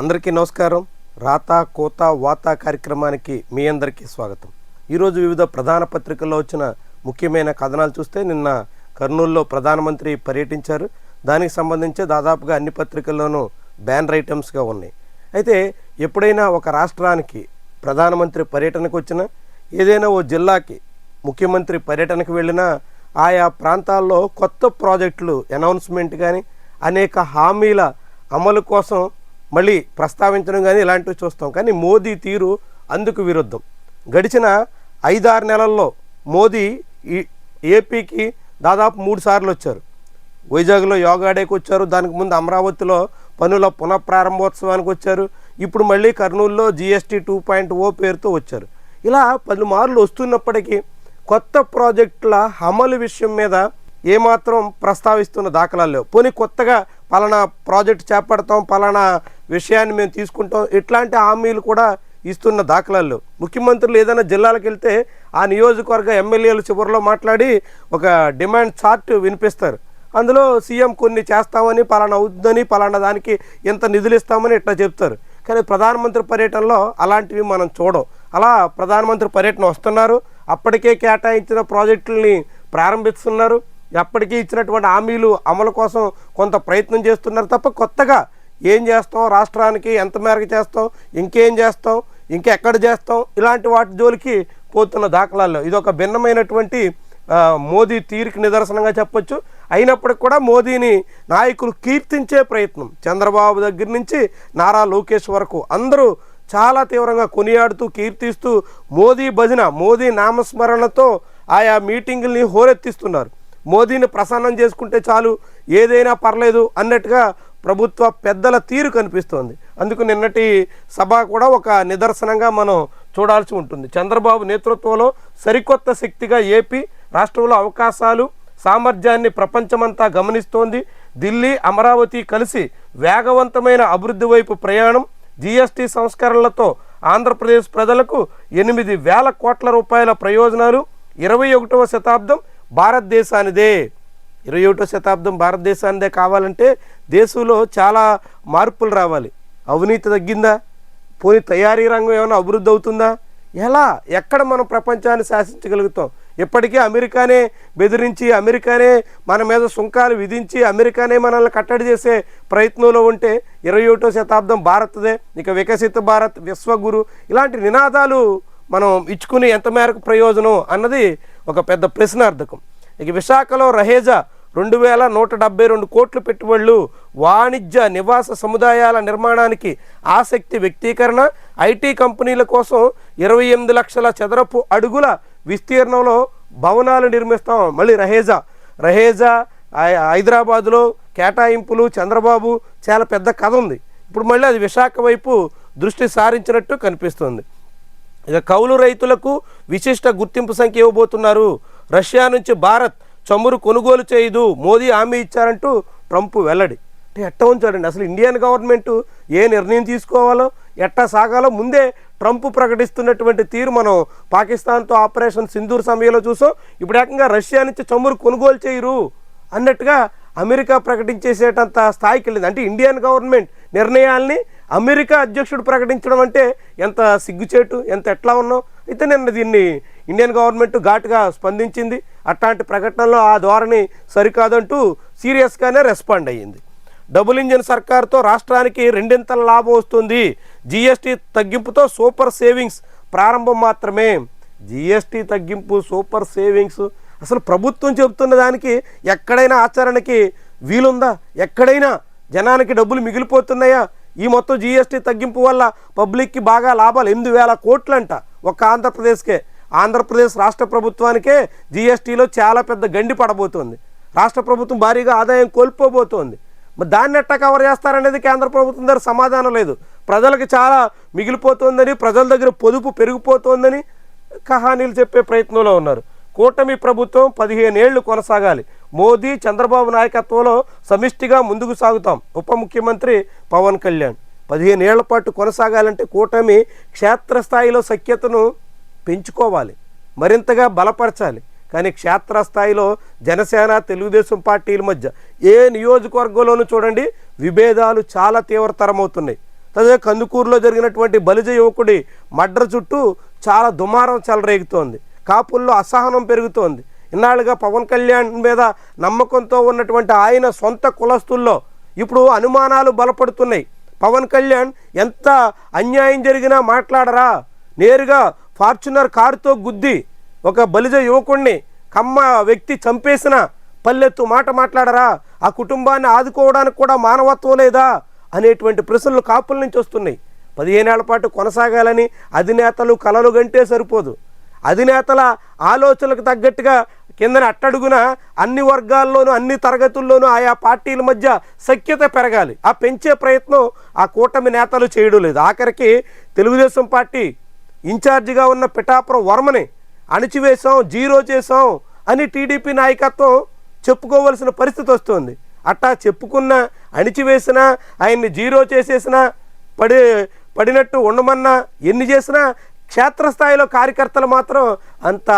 అందరికీ నమస్కారం. రాత కోత వాత కార్యక్రమానికి మీ అందరికీ స్వాగతం. ఈరోజు వివిధ ప్రధాన పత్రికల్లో వచ్చిన ముఖ్యమైన కథనాలు చూస్తే నిన్న కర్నూలులో ప్రధానమంత్రి పర్యటించారు. దానికి సంబంధించి దాదాపుగా అన్ని పత్రికల్లోనూ బ్యానర్ ఐటమ్స్గా ఉన్నాయి. అయితే ఎప్పుడైనా ఒక రాష్ట్రానికి ప్రధానమంత్రి పర్యటనకు వచ్చినా ఏదైనా ఓ జిల్లాకి ముఖ్యమంత్రి పర్యటనకు వెళ్ళినా ఆయా ప్రాంతాల్లో కొత్త ప్రాజెక్టులు అనౌన్స్మెంట్ కానీ అనేక హామీల అమలు కోసం మళ్ళీ ప్రస్తావించడం కానీ ఇలాంటివి చూస్తాం. కానీ మోదీ తీరు అందుకు విరుద్ధం. గడిచిన ఐదారు నెలల్లో మోదీ ఈ ఏపీకి దాదాపు మూడు సార్లు వచ్చారు. వైజాగ్లో యోగాడేకి వచ్చారు. దానికి ముందు అమరావతిలో పనుల పునఃప్రారంభోత్సవానికి వచ్చారు. ఇప్పుడు మళ్ళీ కర్నూలులో జిఎస్టీ టూ పాయింట్ ఓ పేరుతో వచ్చారు. ఇలా పలుమార్లు వస్తున్నప్పటికీ కొత్త ప్రాజెక్టుల అమలు విషయం మీద ఏమాత్రం ప్రస్తావిస్తున్న దాఖలాలు లేవు. పోనీ కొత్తగా పలానా ప్రాజెక్ట్ చేపడతాం పలానా విషయాన్ని మేము తీసుకుంటాం. ఇట్లాంటి హామీలు కూడా ఇస్తున్న దాఖలాలు ముఖ్యమంత్రులు ఏదైనా జిల్లాలకు వెళ్తే ఆ నియోజకవర్గ ఎమ్మెల్యేలు చివరిలో మాట్లాడి ఒక డిమాండ్ చార్ట్ వినిపిస్తారు. అందులో సీఎం కొన్ని చేస్తామని పలానా అవుతుందని పలానా దానికి ఇంత నిధులు ఇస్తామని ఇట్లా చెప్తారు. కానీ ప్రధానమంత్రి పర్యటనలో అలాంటివి మనం చూడం. అలా ప్రధానమంత్రి పర్యటన వస్తున్నారు. అప్పటికే కేటాయించిన ప్రాజెక్టుల్ని ప్రారంభిస్తున్నారు. ఎప్పటికీ ఇచ్చినటువంటి హామీలు అమలు కోసం కొంత ప్రయత్నం చేస్తున్నారు తప్ప కొత్తగా ఏం చేస్తాం రాష్ట్రానికి ఎంత మేరకు చేస్తాం ఇంకేం చేస్తాం ఇంకెక్కడ చేస్తాం ఇలాంటి వాటి జోలికి పోతున్న దాఖలాల్లో. ఇది ఒక భిన్నమైనటువంటి మోదీ తీరుకి నిదర్శనంగా చెప్పొచ్చు. అయినప్పటికి కూడా మోదీని నాయకులు కీర్తించే ప్రయత్నం చంద్రబాబు దగ్గర నుంచి నారా లోకేష్ వరకు అందరూ చాలా తీవ్రంగా కొనియాడుతూ కీర్తిస్తూ మోదీ భజన మోదీ నామస్మరణతో ఆయా మీటింగుల్ని హోరెత్తిస్తున్నారు. మోదీని ప్రసన్నం చేసుకుంటే చాలు ఏదైనా పర్లేదు అన్నట్టుగా ప్రభుత్వ పెద్దల తీరు కనిపిస్తోంది. అందుకు నిన్నటి సభ కూడా ఒక నిదర్శనంగా మనం చూడాల్సి ఉంటుంది. చంద్రబాబు నేతృత్వంలో సరికొత్త శక్తిగా ఏపీ రాష్ట్రంలో అవకాశాలు సామర్థ్యాన్ని ప్రపంచమంతా గమనిస్తోంది. ఢిల్లీ అమరావతి కలిసి వేగవంతమైన అభివృద్ధి వైపు ప్రయాణం జీఎస్టీ సంస్కరణలతో ఆంధ్రప్రదేశ్ ప్రజలకు ఎనిమిది వేల కోట్ల రూపాయల ప్రయోజనాలు ఇరవై ఒకటవ శతాబ్దం భారతదేశానిదే. ఇరవై ఒకటో శతాబ్దం భారతదేశానిదే కావాలంటే దేశంలో చాలా మార్పులు రావాలి. అవినీతి తగ్గిందా? పోనీ తయారీ రంగం ఏమైనా అభివృద్ధి అవుతుందా? ఎలా? ఎక్కడ మనం ప్రపంచాన్ని శాసించగలుగుతాం? ఇప్పటికే అమెరికానే బెదిరించి అమెరికానే మన మీద సుంకాలు విధించి అమెరికానే మనల్ని కట్టడి చేసే ప్రయత్నంలో ఉంటే ఇరవై ఒకటో శతాబ్దం భారత్దే. ఇక వికసిత భారత్ విశ్వగురు ఇలాంటి నినాదాలు మనం ఇచ్చుకుని ఎంత మేరకు ప్రయోజనం అన్నది ఒక పెద్ద ప్రశ్నార్థకం. ఇక విశాఖలో రహేజా రెండు వేల నూట డెబ్బై రెండు కోట్ల పెట్టుబడులు వాణిజ్య నివాస సముదాయాల నిర్మాణానికి ఆసక్తి వ్యక్తీకరణ. ఐటీ కంపెనీల కోసం ఇరవై ఎనిమిది లక్షల చదరపు అడుగుల విస్తీర్ణంలో భవనాలు నిర్మిస్తాం. మళ్ళీ రహేజా. రహేజా హైదరాబాదులో కేటాయింపులు చంద్రబాబు చాలా పెద్ద కథ ఉంది. ఇప్పుడు మళ్ళీ అది విశాఖ వైపు దృష్టి సారించినట్టు కనిపిస్తుంది. ఇక కౌలు రైతులకు విశిష్ట గుర్తింపు సంఖ్య ఇవ్వబోతున్నారు. రష్యా నుంచి భారత్ చమురు కొనుగోలు చేయదు మోదీ హామీ ఇచ్చారంటూ ట్రంప్ వెల్లడి. అంటే ఎట్ట ఉంచాడండి? అసలు ఇండియన్ గవర్నమెంట్ ఏ నిర్ణయం తీసుకోవాలో ఎట్టా సాగాలో ముందే ట్రంప్ ప్రకటిస్తున్నటువంటి తీరు మనం పాకిస్తాన్తో ఆపరేషన్ సింధూర్ సమయంలో చూసాం. ఇప్పుడు ఏకంగా రష్యా నుంచి చమురు కొనుగోలు చేయరు అన్నట్టుగా అమెరికా ప్రకటించేసేటంత స్థాయికి వెళ్ళింది. అంటే ఇండియన్ గవర్నమెంట్ నిర్ణయాల్ని అమెరికా అధ్యక్షుడు ప్రకటించడం అంటే ఎంత సిగ్గుచేటు ఎంత ఎట్లా ఉన్నాం? అయితే నిన్న దీన్ని ఇండియన్ గవర్నమెంట్ ఘాటుగా స్పందించింది. అట్లాంటి ప్రకటనలో ఆ ధోరణి సరికాదంటూ సీరియస్గానే రెస్పాండ్ అయ్యింది. డబుల్ ఇంజిన్ సర్కార్తో రాష్ట్రానికి రెండింతల లాభం వస్తుంది. జీఎస్టీ తగ్గింపుతో సూపర్ సేవింగ్స్ ప్రారంభం మాత్రమే. జీఎస్టీ తగ్గింపు సూపర్ సేవింగ్స్ అసలు ప్రభుత్వం చెబుతున్న దానికి ఎక్కడైనా ఆచరణకి వీలుందా? ఎక్కడైనా జనానికి డబ్బులు మిగిలిపోతున్నాయా? ఈ మొత్తం జీఎస్టీ తగ్గింపు వల్ల పబ్లిక్కి బాగా లాభాలు ఎనిమిది వేల కోట్లంట ఒక్క ఆంధ్రప్రదేశ్కే. ఆంధ్రప్రదేశ్ రాష్ట్ర ప్రభుత్వానికే జీఎస్టీలో చాలా పెద్ద గండి పడబోతోంది. రాష్ట్ర ప్రభుత్వం భారీగా ఆదాయం కోల్పోబోతోంది. మరి దాన్ని ఎట్టా కవర్ చేస్తారనేది కేంద్ర ప్రభుత్వం దగ్గర సమాధానం లేదు. ప్రజలకు చాలా మిగిలిపోతోందని ప్రజల దగ్గర పొదుపు పెరిగిపోతోందని కహానీలు చెప్పే ప్రయత్నంలో ఉన్నారు. కూటమి ప్రభుత్వం పదిహేను ఏళ్ళు కొనసాగాలి. మోదీ చంద్రబాబు నాయకత్వంలో సమిష్టిగా ముందుకు సాగుతాం. ఉప ముఖ్యమంత్రి పవన్ కళ్యాణ్. పదిహేను ఏళ్ళ పాటు కొనసాగాలంటే కూటమి క్షేత్రస్థాయిలో సఖ్యతను పెంచుకోవాలి మరింతగా బలపరచాలి. కానీ క్షేత్రస్థాయిలో జనసేన తెలుగుదేశం పార్టీల మధ్య ఏ నియోజకవర్గంలోనూ చూడండి విభేదాలు చాలా తీవ్రతరమవుతున్నాయి. అదే కందుకూరులో జరిగినటువంటి బలిజ యువకుడి మడ్ర చుట్టూ చాలా దుమారం చెలరేగుతోంది. కాపుల్లో అసహనం పెరుగుతోంది. ఇన్నాళ్ళుగా పవన్ కళ్యాణ్ మీద నమ్మకంతో ఉన్నటువంటి ఆయన సొంత కులస్తుల్లో ఇప్పుడు అనుమానాలు బలపడుతున్నాయి. పవన్ కళ్యాణ్ ఎంత అన్యాయం జరిగినా మాట్లాడరా? నేరుగా ఫార్చునర్ కారుతో గుద్ది ఒక బలిజ యువకుణ్ణి కమ్మ వ్యక్తి చంపేసిన పల్లెత్తు మాట మాట్లాడరా? ఆ కుటుంబాన్ని ఆదుకోవడానికి కూడా మానవత్వం లేదా? అనేటువంటి ప్రశ్నలు కాపుల నుంచి వస్తున్నాయి. పదిహేనేళ్ళ పాటు కొనసాగాలని అధినేతలు కలలు గంటే సరిపోదు. అధినేతల ఆలోచనలకు తగ్గట్టుగా కిందన అట్టడుగున అన్ని వర్గాల్లోనూ అన్ని తరగతుల్లోనూ ఆయా పార్టీల మధ్య సఖ్యత పెరగాలి. ఆ పెంచే ప్రయత్నం ఆ కూటమి నేతలు చేయడం లేదు. ఆఖరికి తెలుగుదేశం పార్టీ ఇన్ఛార్జిగా ఉన్న పిఠాపురం వర్మని అణిచివేశాం జీరో చేశాం అని టీడీపీ నాయకత్వం చెప్పుకోవలసిన పరిస్థితి వస్తుంది. అట్టా చెప్పుకున్న అణిచివేసిన ఆయన్ని జీరో చేసేసిన పడి పడినట్టు ఉండమన్నా ఎన్ని చేసినా క్షేత్రస్థాయిలో కార్యకర్తలు మాత్రం అంత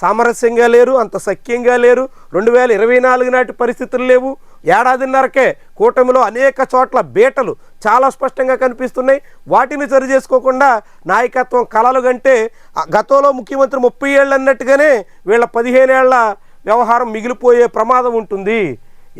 సామరస్యంగా లేరు అంత సఖ్యంగా లేరు. రెండు వేల ఇరవై నాలుగు నాటి పరిస్థితులు లేవు. ఏడాదిన్నరకే కూటమిలో అనేక చోట్ల బీటలు చాలా స్పష్టంగా కనిపిస్తున్నాయి. వాటిని సరి చేసుకోకుండా నాయకత్వం కలలు కంటే ఆ గతంలో ముఖ్యమంత్రి ముప్పై ఏళ్ళు అన్నట్టుగానే వీళ్ళ పదిహేనేళ్ళ వ్యవహారం మిగిలిపోయే ప్రమాదం ఉంటుంది.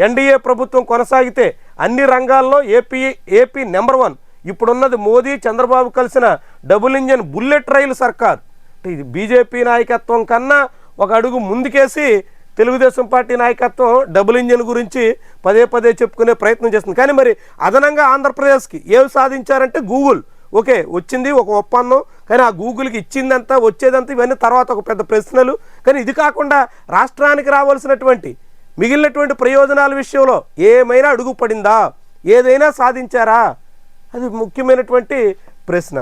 ఎన్డీఏ ప్రభుత్వం కొనసాగితే అన్ని రంగాల్లో ఏపీ ఏపీ నెంబర్ వన్. ఇప్పుడున్నది మోదీ చంద్రబాబు కలిసిన డబుల్ ఇంజన్ బుల్లెట్ రైలు సర్కార్. అంటే ఇది బీజేపీ నాయకత్వం కన్నా ఒక అడుగు ముందుకేసి తెలుగుదేశం పార్టీ నాయకత్వం డబుల్ ఇంజన్ గురించి పదే పదే చెప్పుకునే ప్రయత్నం చేస్తుంది. కానీ మరి అదనంగా ఆంధ్రప్రదేశ్కి ఏమి సాధించారంటే గూగుల్. ఓకే వచ్చింది ఒక ఒప్పందం కానీ ఆ గూగుల్కి ఇచ్చిందంతా వచ్చేదంతా ఇవన్నీ తర్వాత ఒక పెద్ద ప్రశ్నలు. కానీ ఇది కాకుండా రాష్ట్రానికి రావాల్సినటువంటి మిగిలినటువంటి ప్రయోజనాల విషయంలో ఏమైనా అడుగు పడిందా? ఏదైనా సాధించారా? అది ముఖ్యమైనటువంటి ప్రశ్న.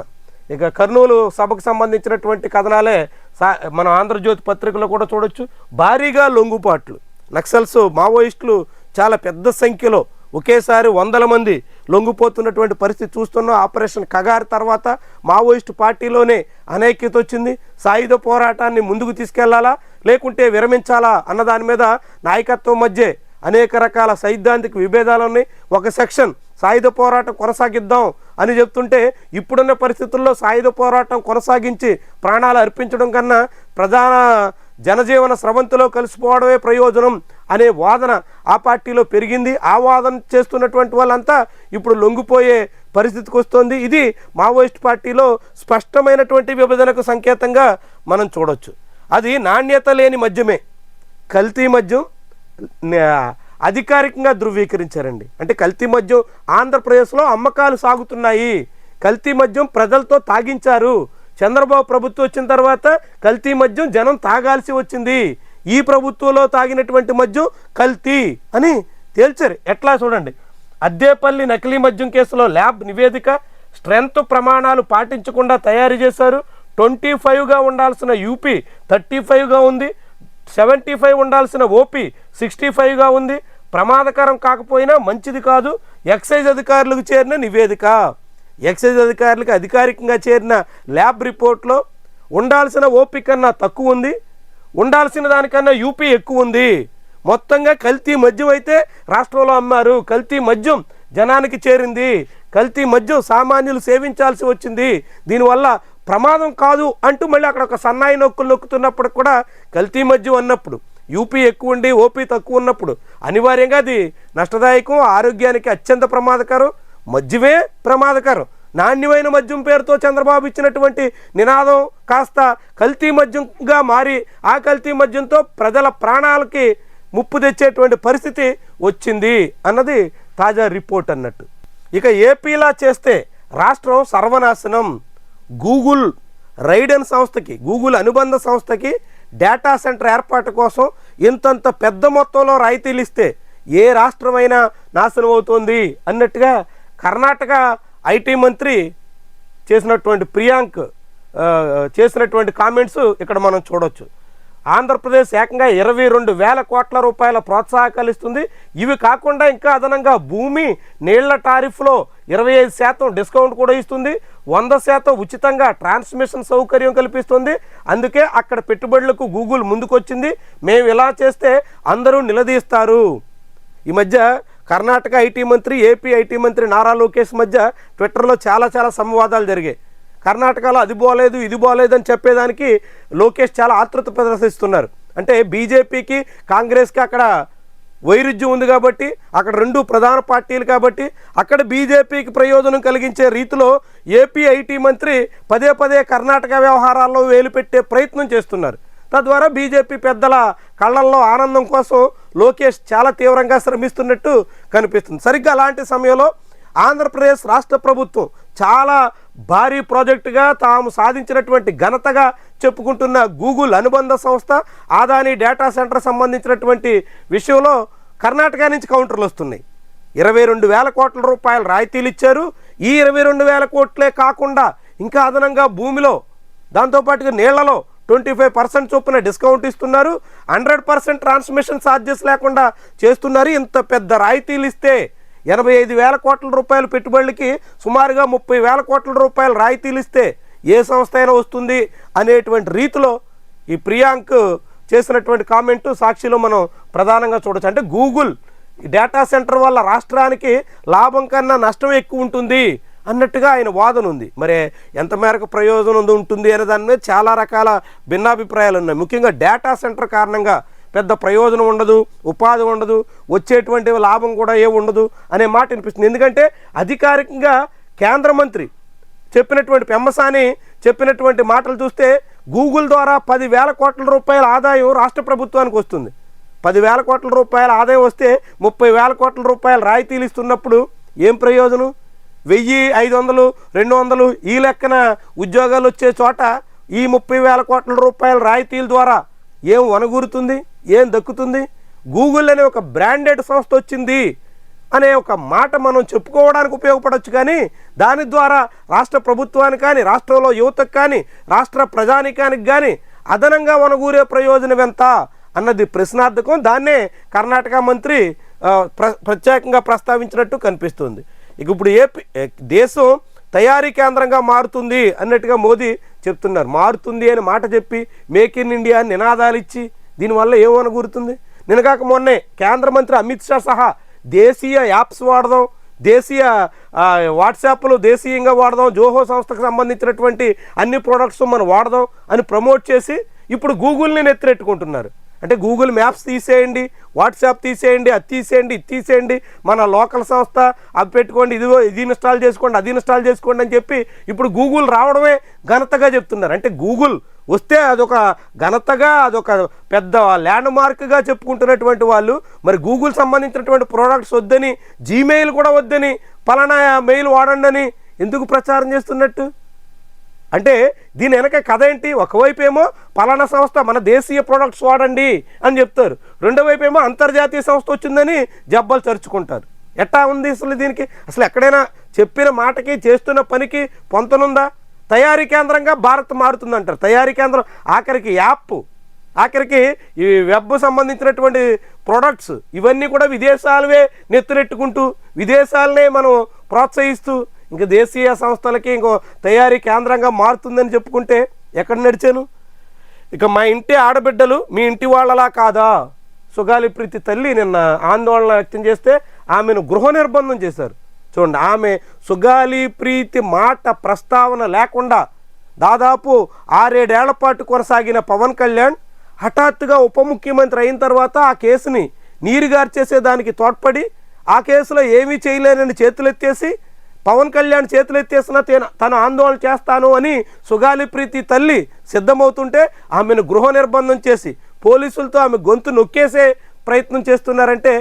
ఇక కర్నూలు సభకు సంబంధించినటువంటి కథనాలే సా మన ఆంధ్రజ్యోతి పత్రికలో కూడా చూడొచ్చు. భారీగా లొంగుపాట్లు. నక్సల్స్ మావోయిస్టులు చాలా పెద్ద సంఖ్యలో ఒకేసారి వందల మంది లొంగిపోతున్నటువంటి పరిస్థితి చూస్తున్నాం. ఆపరేషన్ కగార్ తర్వాత మావోయిస్టు పార్టీలోనే అనైక్యత వచ్చింది. సాయుధ పోరాటాన్ని ముందుకు తీసుకెళ్ళాలా? లేకుంటే విరమించాలా? అన్న దాని మీద నాయకత్వం మధ్య అనేక రకాల సైద్ధాంతిక విభేదాలు ఉన్నాయి. ఒక సెక్షన్ సాయుధ పోరాటం కొనసాగిద్దాం అని చెప్తుంటే ఇప్పుడున్న పరిస్థితుల్లో సాయుధ పోరాటం కొనసాగించి ప్రాణాలు అర్పించడం కన్నా ప్రధాన జనజీవన స్రవంతిలో కలిసిపోవడమే ప్రయోజనం అనే వాదన ఆ పార్టీలో పెరిగింది. ఆ వాదన చేస్తున్నటువంటి వాళ్ళంతా ఇప్పుడు లొంగిపోయే పరిస్థితికి వస్తుంది. ఇది మావోయిస్ట్ పార్టీలో స్పష్టమైనటువంటి విభజనకు సంకేతంగా మనం చూడొచ్చు. అది నాణ్యత లేని మద్యమే. కల్తీ మద్యం అధికారికంగా ధృవీకరించారండి. అంటే కల్తీ మద్యం ఆంధ్రప్రదేశ్లో అమ్మకాలు సాగుతున్నాయి. కల్తీ మద్యం ప్రజలతో తాగించారు. చంద్రబాబు ప్రభుత్వం వచ్చిన తర్వాత కల్తీ మద్యం జనం తాగాల్సి వచ్చింది. ఈ ప్రభుత్వంలో తాగినటువంటి మద్యం కల్తీ అని తేల్చారు. ఎట్లా చూడండి. అద్దేపల్లి నకిలీ మద్యం కేసులో ల్యాబ్ నివేదిక స్ట్రెంత్ ప్రమాణాలు పాటించకుండా తయారు చేశారు. ట్వంటీ ఫైవ్గా ఉండాల్సిన యూపీ థర్టీ ఫైవ్గా ఉంది. సెవెంటీ ఫైవ్ ఉండాల్సిన ఓపీ సిక్స్టీ ఫైవ్గా ఉంది. ప్రమాదకరం కాకపోయినా మంచిది కాదు. ఎక్సైజ్ అధికారులకు చేరిన నివేదిక. ఎక్సైజ్ అధికారులకు అధికారికంగా చేరిన ల్యాబ్ రిపోర్ట్లో ఉండాల్సిన ఓపీ కన్నా తక్కువ ఉంది. ఉండాల్సిన దానికన్నా యూపీ ఎక్కువ ఉంది. మొత్తంగా కల్తీ మద్యం అయితే రాష్ట్రంలో అమ్మారు. కల్తీ మద్యం జనానికి చేరింది. కల్తీ మద్యం సామాన్యులు సేవించాల్సి వచ్చింది. దీనివల్ల ప్రమాదం కాదు అంటూ మళ్ళీ అక్కడ ఒక సన్నాయి నొక్కులు నొక్కుతున్నప్పుడు కూడా కల్తీ మద్యం అన్నప్పుడు యూపీ ఎక్కువ ఉండి ఓపీ తక్కువ ఉన్నప్పుడు అనివార్యంగా అది నష్టదాయకం ఆరోగ్యానికి అత్యంత ప్రమాదకరం. మద్యమే ప్రమాదకరం. నాణ్యమైన మద్యం పేరుతో చంద్రబాబు ఇచ్చినటువంటి నినాదం కాస్త కల్తీ మద్యంగా మారి ఆ కల్తీ మద్యంతో ప్రజల ప్రాణాలకి ముప్పు తెచ్చేటువంటి పరిస్థితి వచ్చింది అన్నది తాజా రిపోర్ట్ అన్నట్టు. ఇక ఏపీలా చేస్తే రాష్ట్రం సర్వనాశనం. గూగుల్ రైడన్ సంస్థకి గూగుల్ అనుబంధ సంస్థకి డేటా సెంటర్ ఏర్పాటు కోసం ఇంతంత పెద్ద మొత్తంలో రాయితీలు ఇస్తే ఏ రాష్ట్రమైనా నాశనం అవుతోంది అన్నట్టుగా కర్ణాటక ఐటీ మంత్రి చేసినటువంటి ప్రియాంక్ చేసినటువంటి కామెంట్స్ ఇక్కడ మనం చూడొచ్చు. ఆంధ్రప్రదేశ్ ఏకంగా ఇరవై రెండు వేల కోట్ల రూపాయల ప్రోత్సాహకాలు ఇస్తుంది ఇవి కాకుండా ఇంకా అదనంగా భూమి నీళ్ళ టారిఫ్లో ఇరవై ఐదు శాతం డిస్కౌంట్ కూడా ఇస్తుంది. వంద శాతం ఉచితంగా ట్రాన్స్మిషన్ సౌకర్యం కల్పిస్తుంది. అందుకే అక్కడ పెట్టుబడులకు గూగుల్ ముందుకొచ్చింది. మేము ఇలా చేస్తే అందరూ నిలదీస్తారు. ఈ మధ్య కర్ణాటక ఐటీ మంత్రి ఏపీ ఐటీ మంత్రి నారా లోకేష్ మధ్య ట్విట్టర్లో చాలా చాలా సంవాదాలు జరిగాయి. కర్ణాటకలో అది బాగలేదు ఇది బాగలేదు అని చెప్పేదానికి లోకేష్ చాలా ఆతృత ప్రదర్శిస్తున్నారు. అంటే బీజేపీకి కాంగ్రెస్కి అక్కడ వైరుధ్యం ఉంది కాబట్టి అక్కడ రెండు ప్రధాన పార్టీలు కాబట్టి అక్కడ బీజేపీకి ప్రయోజనం కలిగించే రీతిలో ఏపీ ఐటీ మంత్రి పదే పదే కర్ణాటక వ్యవహారాల్లో వేలు పెట్టే ప్రయత్నం చేస్తున్నారు. తద్వారా బీజేపీ పెద్దల కళ్ళల్లో ఆనందం కోసం లోకేష్ చాలా తీవ్రంగా శ్రమిస్తున్నట్టు కనిపిస్తుంది. సరిగ్గా అలాంటి సమయంలో ఆంధ్రప్రదేశ్ రాష్ట్ర ప్రభుత్వం చాలా భారీ ప్రాజెక్టుగా తాము సాధించినటువంటి ఘనతగా చెప్పుకుంటున్న గూగుల్ అనుబంధ సంస్థ ఆదాని డేటా సెంటర్ సంబంధించినటువంటి విషయంలో కర్ణాటక నుంచి కౌంటర్లు వస్తున్నాయి. ఇరవై రెండు వేల కోట్ల రూపాయల రాయితీలు ఇచ్చారు. ఈ ఇరవై రెండు వేల కోట్లే కాకుండా ఇంకా అదనంగా భూమిలో దాంతోపాటుగా నీళ్ళలో ట్వంటీ ఫైవ్ పర్సెంట్ చొప్పున డిస్కౌంట్ ఇస్తున్నారు. హండ్రెడ్ పర్సెంట్ ట్రాన్స్మిషన్ ఛార్జెస్ లేకుండా చేస్తున్నారు. ఇంత పెద్ద రాయితీలు ఇస్తే ఎనభై ఐదు వేల కోట్ల రూపాయల పెట్టుబడులకి సుమారుగా ముప్పై వేల కోట్ల రూపాయల రాయితీలు ఇస్తే ఏ సంస్థ అయినా వస్తుంది అనేటువంటి రీతిలో ఈ ప్రియాంక్ చేసినటువంటి కామెంట్ సాక్షిలో మనం ప్రధానంగా చూడొచ్చు. అంటే గూగుల్ ఈ డేటా సెంటర్ వల్ల రాష్ట్రానికి లాభం కన్నా నష్టం ఎక్కువ ఉంటుంది అన్నట్టుగా ఆయన వాదన ఉంది. మరి ఎంత మేరకు ప్రయోజనం ఉంటుంది అనే దాని మీద చాలా రకాల భిన్నాభిప్రాయాలు ఉన్నాయి. ముఖ్యంగా డేటా సెంటర్ కారణంగా పెద్ద ప్రయోజనం ఉండదు ఉపాధి ఉండదు వచ్చేటువంటి లాభం కూడా ఏ ఉండదు అనే మాట వినిపిస్తుంది. ఎందుకంటే అధికారికంగా కేంద్ర మంత్రి చెప్పినటువంటి పెమ్మసాని చెప్పినటువంటి మాటలు చూస్తే గూగుల్ ద్వారా పదివేల కోట్ల రూపాయల ఆదాయం రాష్ట్ర ప్రభుత్వానికి వస్తుంది. పదివేల కోట్ల రూపాయల ఆదాయం వస్తే ముప్పై వేల కోట్ల రూపాయల రాయితీలు ఇస్తున్నప్పుడు ఏం ప్రయోజనం? వెయ్యి ఐదు వందలు రెండు వందలు ఈ లెక్కన ఉద్యోగాలు వచ్చే చోట ఈ ముప్పై వేల కోట్ల రూపాయల రాయితీల ద్వారా ఏం వనగూరుతుంది? ఏం దక్కుతుంది? గూగుల్ అనే ఒక బ్రాండెడ్ సంస్థ వచ్చింది అనే ఒక మాట మనం చెప్పుకోవడానికి ఉపయోగపడవచ్చు కానీ దాని ద్వారా రాష్ట్ర ప్రభుత్వానికి కానీ రాష్ట్రంలో యువతకు కానీ రాష్ట్ర ప్రజానికానికి కానీ అదనంగా వనగూరే ప్రయోజనం ఎంత అన్నది ప్రశ్నార్థకం. దాన్నే కర్ణాటక మంత్రి ప్ర ప్రత్యేకంగా ప్రస్తావించినట్టు కనిపిస్తుంది. ఇక ఇప్పుడు ఏపీ దేశం తయారీ కేంద్రంగా మారుతుంది అన్నట్టుగా మోదీ చెప్తున్నారు. మారుతుంది అని మాట చెప్పి మేక్ ఇన్ ఇండియా నినాదాలు ఇచ్చి దీనివల్ల ఏమనుగురుతుంది నినగాక మొన్నే కేంద్ర మంత్రి అమిత్ షా సహా దేశీయ యాప్స్ వాడదాం దేశీయ వాట్సాప్లు దేశీయంగా వాడదాం జోహో సంస్థకు సంబంధించినటువంటి అన్ని ప్రోడక్ట్స్ మనం వాడదాం అని ప్రమోట్ చేసి ఇప్పుడు గూగుల్ని నెత్తిరెట్టుకుంటున్నారు. అంటే గూగుల్ మ్యాప్స్ తీసేయండి వాట్సాప్ తీసేయండి అది తీసేయండి ఇది తీసేయండి. మన లోకల్ సంస్థ అది పెట్టుకోండి ఇదిగో ఇది ఇన్స్టాల్ చేసుకోండి అది ఇన్స్టాల్ చేసుకోండి అని చెప్పి ఇప్పుడు గూగుల్ రావడమే ఘనతగా చెప్తున్నారు. అంటే గూగుల్ వస్తే అదొక ఘనతగా అదొక పెద్ద ల్యాండ్ మార్క్గా చెప్పుకుంటున్నటువంటి వాళ్ళు. మరి గూగుల్ సంబంధించినటువంటి ప్రోడక్ట్స్ వద్దని జీమెయిల్ కూడా వద్దని పలానా మెయిల్ వాడండి అని ఎందుకు ప్రచారం చేస్తున్నట్టు? అంటే దీని వెనక కథ ఏంటి? ఒకవైపు ఏమో పలానా సంస్థ మన దేశీయ ప్రొడక్ట్స్ వాడండి అని చెప్తారు. రెండో వైపు ఏమో అంతర్జాతీయ సంస్థ వచ్చిందని జబ్బలు చరుచుకుంటారు. ఎట్టా ఉంది అసలు దీనికి? అసలు ఎక్కడైనా చెప్పిన మాటకి చేస్తున్న పనికి పొంతనుందా? తయారీ కేంద్రంగా భారత్ మారుతుందంటారు. తయారీ కేంద్రం ఆఖరికి యాప్ ఆఖరికి ఈ వెబ్ సంబంధించినటువంటి ప్రొడక్ట్స్ ఇవన్నీ కూడా విదేశాలవే నెత్తునెట్టుకుంటూ విదేశాలనే మనం ప్రోత్సహిస్తూ ఇంకా దేశీయ సంస్థలకి ఇంకో తయారీ కేంద్రంగా మారుతుందని చెప్పుకుంటే ఎక్కడ నడిచాను? ఇక మా ఇంటి ఆడబిడ్డలు మీ ఇంటి వాళ్ళలా కాదా? సుగాలి ప్రీతి తల్లి నిన్న ఆందోళన వ్యక్తం చేస్తే ఆమెను గృహ నిర్బంధం చేశారు. చూడండి ఆమె సుగాలి ప్రీతి మాట ప్రస్తావన లేకుండా దాదాపు ఆరేడేళ్ళ పాటు కొనసాగిన పవన్ కళ్యాణ్ హఠాత్తుగా ఉప ముఖ్యమంత్రి అయిన తర్వాత ఆ కేసుని నీరుగార్చేసే దానికి తోడ్పడి ఆ కేసులో ఏమీ చేయలేనని చేతులెత్తేసి పవన్ కళ్యాణ్ చేతులెత్తేసిన తేన- తను ఆందోళన చేస్తాను అని సుగాలి ప్రీతి తల్లి సిద్ధమవుతుంటే ఆమెను గృహ నిర్బంధం చేసి పోలీసులతో ఆమె గొంతు నొక్కేసే ప్రయత్నం చేస్తున్నారంటే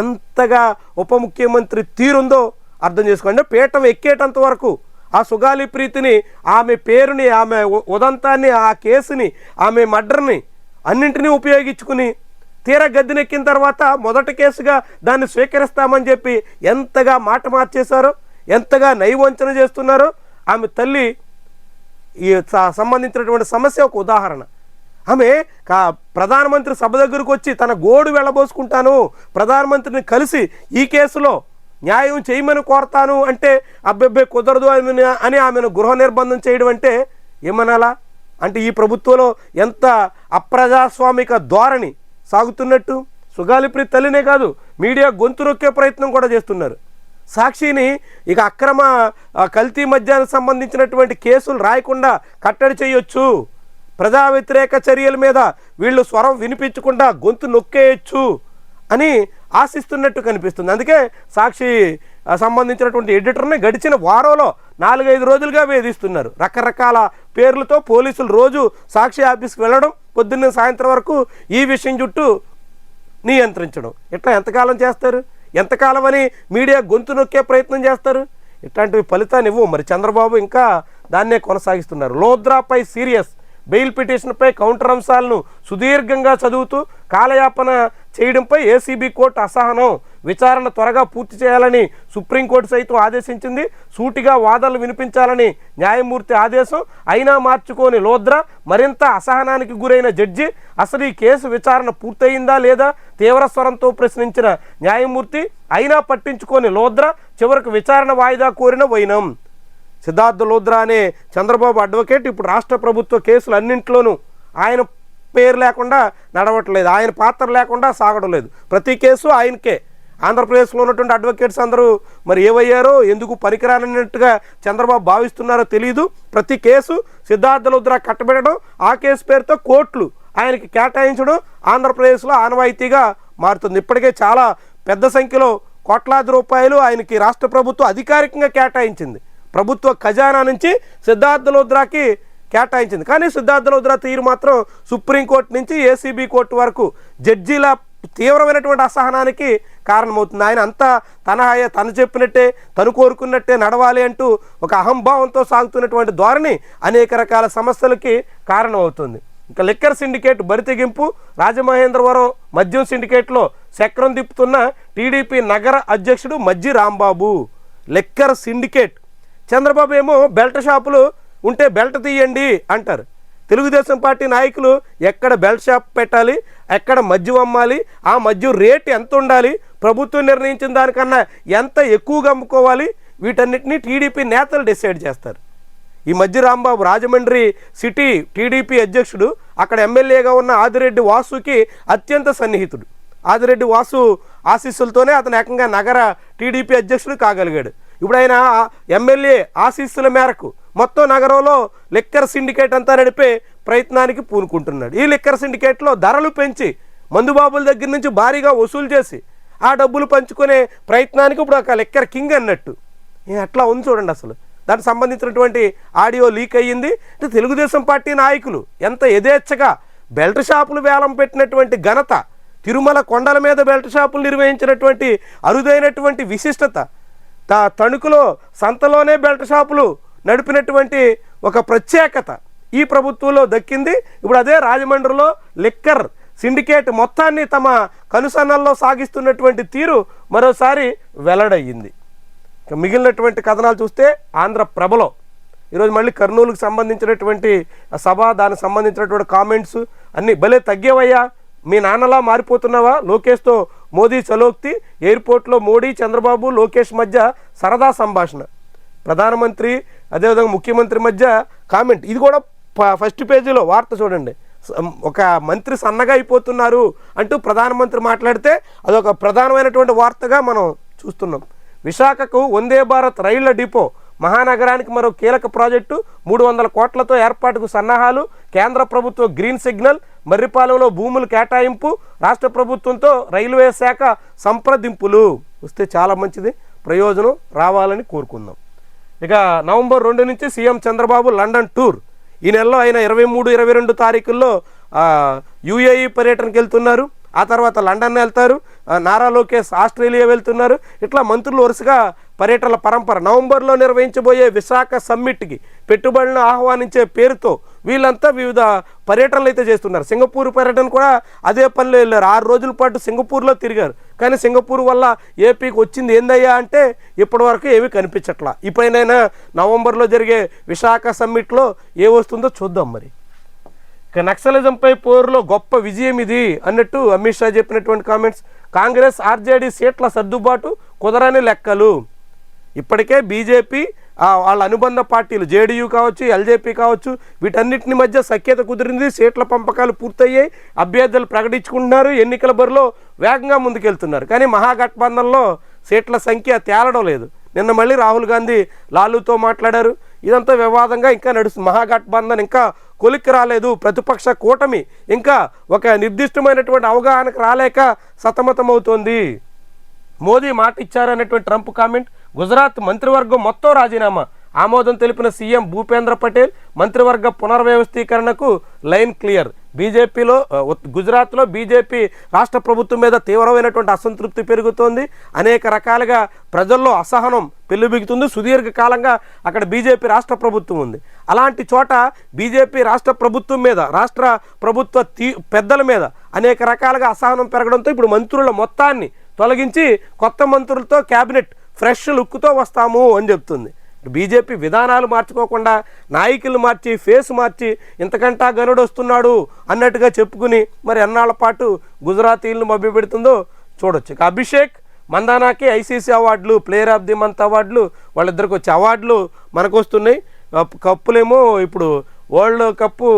ఎంతగా ఉప ముఖ్యమంత్రి తీరుందో అర్థం చేసుకోండి. పీఠం ఎక్కేటంత వరకు ఆ సుగాలి ప్రీతిని ఆమె పేరుని ఆమె ఉదంతాన్ని ఆ కేసుని ఆమె మర్డర్ని అన్నింటినీ ఉపయోగించుకుని తీరా గద్దెనెక్కిన తర్వాత మొదటి కేసుగా దాన్ని స్వీకరిస్తామని చెప్పి ఎంతగా మాట మార్చేశారో? ఎంతగా నైవంచన చేస్తున్నారో ఆమె తల్లి ఈ సంబంధించినటువంటి సమస్య ఒక ఉదాహరణ. ఆమె కా ప్రధానమంత్రి సభ దగ్గరకు వచ్చి తన గోడు వెళ్ళబోసుకుంటాను ప్రధానమంత్రిని కలిసి ఈ కేసులో న్యాయం చేయమని కోరతాను అంటే అబ్బెబ్బే కుదరదు అని అని ఆమెను గృహ నిర్బంధం చేయడం అంటే ఏమనాలా? అంటే ఈ ప్రభుత్వంలో ఎంత అప్రజాస్వామిక ధోరణి సాగుతున్నట్టు? సుగాలిప్రి తల్లినే కాదు మీడియా గొంతు నొక్కే ప్రయత్నం కూడా చేస్తున్నారు. సాక్షిని ఇక అక్రమ కల్తీ మద్యానికి సంబంధించినటువంటి కేసులు రాయకుండా కట్టడి చేయొచ్చు. ప్రజా వ్యతిరేక చర్యల మీద వీళ్ళు స్వరం వినిపించకుండా గొంతు నొక్కేయచ్చు అని ఆశిస్తున్నట్టు కనిపిస్తుంది. అందుకే సాక్షి సంబంధించినటువంటి ఎడిటర్ని గడిచిన వారంలో నాలుగైదు రోజులుగా వేధిస్తున్నారు. రకరకాల పేర్లతో పోలీసులు రోజు సాక్షి ఆఫీస్కి వెళ్ళడం పొద్దున్న సాయంత్రం వరకు ఈ విషయం చుట్టూ నియంత్రించడం. ఇట్లా ఎంతకాలం చేస్తారు? ఎంతకాలం అని మీడియా గొంతు నొక్కే ప్రయత్నం చేస్తారు? ఇట్లాంటివి ఫలితాన్ని ఇవ్వు మరి చంద్రబాబు ఇంకా దాన్నే కొనసాగిస్తున్నారు. లోద్రాపై సీరియస్ బెయిల్ పిటిషన్పై కౌంటర్ అంశాలను సుదీర్ఘంగా చదువుతూ కాలయాపన చేయడంపై ఏసీబీ కోర్టు అసహనం. విచారణ త్వరగా పూర్తి చేయాలని సుప్రీంకోర్టు సైతం ఆదేశించింది. సూటిగా వాదనలు వినిపించాలని న్యాయమూర్తి ఆదేశం. అయినా మార్చుకోని లోద్రా మరింత అసహనానికి గురైన జడ్జి అసలు ఈ కేసు విచారణ పూర్తయిందా లేదా తీవ్ర స్వరంతో ప్రశ్నించిన న్యాయమూర్తి అయినా పట్టించుకోని లోద్రా చివరకు విచారణ వాయిదా కోరిన వైనం. సిద్ధార్థ లోద్రా అనే చంద్రబాబు అడ్వకేట్ ఇప్పుడు రాష్ట్ర ప్రభుత్వ కేసులు అన్నింటిలోనూ ఆయన పేరు లేకుండా నడవట్లేదు. ఆయన పాత్ర లేకుండా సాగడం లేదు. ప్రతి కేసు ఆయనకే. ఆంధ్రప్రదేశ్లో ఉన్నటువంటి అడ్వకేట్స్ అందరూ మరి ఏమయ్యారో ఎందుకు పనికిరానన్నట్టుగా చంద్రబాబు భావిస్తున్నారో తెలియదు ప్రతి కేసు సిద్ధార్థ లోద్రా కట్టబెట్టడం ఆ కేసు పేరుతో కోర్టులు ఆయనకి కేటాయించడం ఆంధ్రప్రదేశ్లో ఆనవాయితీగా మారుతుంది. ఇప్పటికే చాలా పెద్ద సంఖ్యలో కోట్లాది రూపాయలు ఆయనకి రాష్ట్ర ప్రభుత్వం అధికారికంగా కేటాయించింది. ప్రభుత్వ ఖజానా నుంచి సిద్ధార్థ లుద్రాకి కేటాయించింది. కానీ సిద్ధార్థ లుద్రా తీరు మాత్రం సుప్రీంకోర్టు నుంచి ఏసీబీ కోర్టు వరకు జడ్జీల తీవ్రమైనటువంటి అసహనానికి కారణమవుతుంది. ఆయన అంతా తన తను చెప్పినట్టే తను కోరుకున్నట్టే నడవాలి అంటూ ఒక అహంభావంతో సాగుతున్నటువంటి ధోరణి అనేక రకాల సమస్యలకి కారణమవుతుంది. ఇంకా లిక్కర్ సిండికేట్ బరితెగింపు రాజమహేంద్రవరం మద్యం సిండికేట్లో చక్రం తిప్పుతున్న టీడీపీ నగర అధ్యక్షుడు మజ్జి రాంబాబు. Liquor syndicate. చంద్రబాబు ఏమో బెల్ట్ షాపులు ఉంటే బెల్ట్ తీయండి అంటారు. తెలుగుదేశం పార్టీ నాయకులు ఎక్కడ బెల్ట్ షాప్ పెట్టాలి ఎక్కడ మద్యం అమ్మాలి ఆ మద్యం రేటు ఎంత ఉండాలి ప్రభుత్వం నిర్ణయించిన దానికన్నా ఎంత ఎక్కువగా అమ్ముకోవాలి? వీటన్నిటిని టీడీపీ నేతలు డిసైడ్ చేస్తారు. ఈ మధ్య రాంబాబు రాజమండ్రి సిటీ టీడీపీ అధ్యక్షుడు అక్కడ ఎమ్మెల్యేగా ఉన్న ఆదిరెడ్డి వాసుకి అత్యంత సన్నిహితుడు. ఆదిరెడ్డి వాసు ఆశీస్సులతోనే అతను ఏకంగా నగర టీడీపీ అధ్యక్షుడు కాగలిగాడు. ఇప్పుడు ఆయన ఎమ్మెల్యే ఆశీస్సుల మేరకు మొత్తం నగరంలో లిక్కర్ సిండికేట్ అంతా నడిపే ప్రయత్నానికి పూనుకుంటున్నాడు. ఈ లిక్కర్ సిండికేట్లో ధరలు పెంచి మందుబాబుల దగ్గర నుంచి భారీగా వసూలు చేసి ఆ డబ్బులు పంచుకునే ప్రయత్నానికి ఇప్పుడు ఒక లిక్కర్ కింగ్ అన్నట్టు. అట్లా ఉంది చూడండి అసలు. దానికి సంబంధించినటువంటి ఆడియో లీక్ అయ్యింది. అంటే తెలుగుదేశం పార్టీ నాయకులు ఎంత యథేచ్ఛగా బెల్ట్ షాపులు వేలం పెట్టినటువంటి ఘనత తిరుమల కొండల మీద బెల్ట్ షాపులు నిర్వహించినటువంటి అరుదైనటువంటి విశిష్టత తా తణుకులో సంతలోనే బెల్ట్ షాపులు నడిపినటువంటి ఒక ప్రత్యేకత ఈ ప్రభుత్వంలో దక్కింది. ఇప్పుడు అదే రాజమండ్రిలో లిక్కర్ సిండికేట్ మొత్తాన్ని తమ కనుసన్నల్లో సాగిస్తున్నటువంటి తీరు మరోసారి వెల్లడయ్యింది. మిగిలినటువంటి కథనాలు చూస్తే ఆంధ్ర ప్రభలో. ఈరోజు మళ్ళీ కర్నూలుకు సంబంధించినటువంటి సభ దానికి సంబంధించినటువంటి కామెంట్స్ అన్నీ భలే తగ్గేవయ్యా. మీ నాన్నలా మారిపోతున్నావా? లోకేష్తో మోదీ చలోక్తి ఎయిర్పోర్ట్లో మోడీ చంద్రబాబు లోకేష్ మధ్య సరదా సంభాషణ. ప్రధానమంత్రి అదేవిధంగా ముఖ్యమంత్రి మధ్య కామెంట్. ఇది కూడా ఫస్ట్ పేజీలో వార్త చూడండి. ఒక మంత్రి సన్నగా అయిపోతున్నారు అంటూ ప్రధానమంత్రి మాట్లాడితే అదొక ప్రధానమైనటువంటి వార్తగా మనం చూస్తున్నాం. విశాఖకు వందే భారత్ రైళ్ళ డిపో మహానగరానికి మరో కీలక ప్రాజెక్టు మూడు వందల కోట్లతో ఏర్పాటుకు సన్నాహాలు కేంద్ర ప్రభుత్వ గ్రీన్ సిగ్నల్ మర్రిపాలెంలో భూములు కేటాయింపు రాష్ట్ర ప్రభుత్వంతో రైల్వే శాఖ సంప్రదింపులు. వస్తే చాలా మంచిది ప్రయోజనం రావాలని కోరుకుందాం. ఇక నవంబర్ రెండు నుంచి సీఎం చంద్రబాబు లండన్ టూర్. ఈ నెలలో ఆయన ఇరవై మూడు ఇరవై రెండు తారీఖుల్లో యుఏఈ పర్యటనకి వెళ్తున్నారు. ఆ తర్వాత లండన్ వెళ్తారు. నారా లోకేష్ ఆస్ట్రేలియా వెళ్తున్నారు. ఇట్లా మంత్రులు వరుసగా పర్యటనల పరంపర నవంబర్లో నిర్వహించబోయే విశాఖ సమ్మిట్కి పెట్టుబడులను ఆహ్వానించే పేరుతో వీళ్ళంతా వివిధ పర్యటనలు అయితే చేస్తున్నారు. సింగపూర్ పర్యటన కూడా అదే పనిలో వెళ్ళారు. ఆరు రోజుల పాటు సింగపూర్లో తిరిగారు. కానీ సింగపూర్ వల్ల ఏపీకి వచ్చింది ఏందయ్యా అంటే ఇప్పటివరకు ఏమీ కనిపించట్లా. ఇప్పుడైనా నవంబర్లో జరిగే విశాఖ సమ్మిట్లో ఏ వస్తుందో చూద్దాం మరి. ఇక నక్సలిజంపై పోరులో గొప్ప విజయం ఇది అన్నట్టు అమిత్ షా చెప్పినటువంటి కామెంట్స్. కాంగ్రెస్ ఆర్జేడీ సీట్ల సర్దుబాటు కుదరని లెక్కలు. ఇప్పటికే బీజేపీ వాళ్ళ అనుబంధ పార్టీలు జేడీయూ కావచ్చు ఎల్జేపీ కావచ్చు వీటన్నిటిని మధ్య సఖ్యత కుదిరింది సీట్ల పంపకాలు పూర్తయ్యాయి అభ్యర్థులు ప్రకటించుకుంటున్నారు ఎన్నికల బరిలో వేగంగా ముందుకెళ్తున్నారు. కానీ మహాగఠబంధన్లో సీట్ల సంఖ్య తేలడం లేదు. నిన్న మళ్ళీ రాహుల్ గాంధీ లాలూతో మాట్లాడారు. ఇదంతా వివాదంగా ఇంకా నడుస్తుంది మహాగఠబంధన్ ఇంకా కొలిక్కి రాలేదు. ప్రతిపక్ష కూటమి ఇంకా ఒక నిర్దిష్టమైనటువంటి అవగాహనకు రాలేక సతమతమవుతోంది. మోదీ మాట ఇచ్చారనేటువంటి ట్రంప్ కామెంట్ గుజరాత్ మంత్రివర్గం మొత్తం రాజీనామా. ఆమోదం తెలిపిన సీఎం భూపేంద్ర పటేల్ మంత్రివర్గ పునర్వ్యవస్థీకరణకు లైన్ క్లియర్. బీజేపీలో గుజరాత్లో బీజేపీ రాష్ట్ర ప్రభుత్వం మీద తీవ్రమైనటువంటి అసంతృప్తి పెరుగుతోంది. అనేక రకాలుగా ప్రజల్లో అసహనం పెళ్ళిబిగుతుంది సుదీర్ఘకాలంగా అక్కడ బీజేపీ రాష్ట్ర ప్రభుత్వం ఉంది. అలాంటి చోట బీజేపీ రాష్ట్ర ప్రభుత్వం మీద రాష్ట్ర ప్రభుత్వ తీ పెద్దల మీద అనేక రకాలుగా అసహనం పెరగడంతో ఇప్పుడు మంత్రుల మొత్తాన్ని తొలగించి కొత్త మంత్రులతో క్యాబినెట్ ఫ్రెష్ లుక్తో వస్తాము అని చెప్తుంది. బీజేపీ విధానాలు మార్చుకోకుండా నాయకులు మార్చి ఫేస్ మార్చి ఇంతకంటా గనుడు వస్తున్నాడు అన్నట్టుగా చెప్పుకుని మరి ఎన్నాళ్ళ పాటు గుజరాతీలను మభ్యపెడుతుందో చూడొచ్చు. ఇక అభిషేక్ మందానాకి ఐసీసీ అవార్డులు ప్లేయర్ ఆఫ్ ది మంత్ అవార్డులు వాళ్ళిద్దరికి వచ్చే అవార్డులు మనకు వస్తున్నాయి కప్పులేమో ఇప్పుడు world cup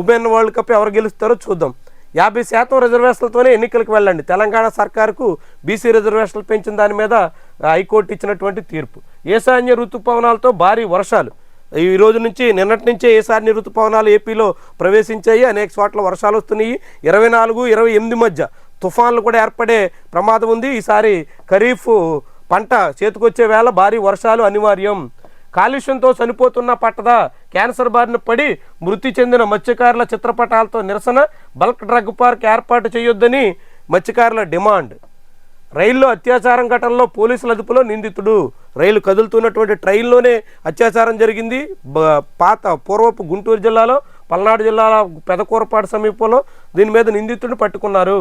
women world cup ఎవరు గెలుస్తారో చూద్దాం. యాభై శాతం రిజర్వేషన్లతోనే ఎన్నికలకు వెళ్ళండి. తెలంగాణ సర్కారుకు బీసీ రిజర్వేషన్లు పెంచిన దాని మీద హైకోర్టు ఇచ్చినటువంటి తీర్పు. ఈశాన్య ఋతుపవనాలతో భారీ వర్షాలు. ఈ రోజు నుంచి నిన్నటి నుంచే ఈశాన్య ఋతుపవనాలు ఏపీలో ప్రవేశించాయి. అనేక చోట్ల వర్షాలు వస్తున్నాయి. ఇరవై నాలుగు ఇరవై ఎనిమిది మధ్య తుఫాన్లు కూడా ఏర్పడే ప్రమాదం ఉంది. ఈసారి ఖరీఫ్ పంట చేతికొచ్చే వేళ భారీ వర్షాలు అనివార్యం. కాలుష్యంతో చనిపోతున్న పట్టదా క్యాన్సర్ బారిన పడి మృతి చెందిన మత్స్యకారుల చిత్రపటాలతో నిరసన బల్క్ డ్రగ్ పార్క్ ఏర్పాటు చేయొద్దని మత్స్యకారుల డిమాండ్. రైల్లో అత్యాచారం ఘటనలో పోలీసుల అదుపులో నిందితుడు. రైలు కదులుతున్నటువంటి ట్రైన్లోనే అత్యాచారం జరిగింది. పాత పూర్వపు గుంటూరు జిల్లాలో పల్నాడు జిల్లాలో పెదకూరపాడు సమీపంలో దీని మీద నిందితుడిని పట్టుకున్నారు.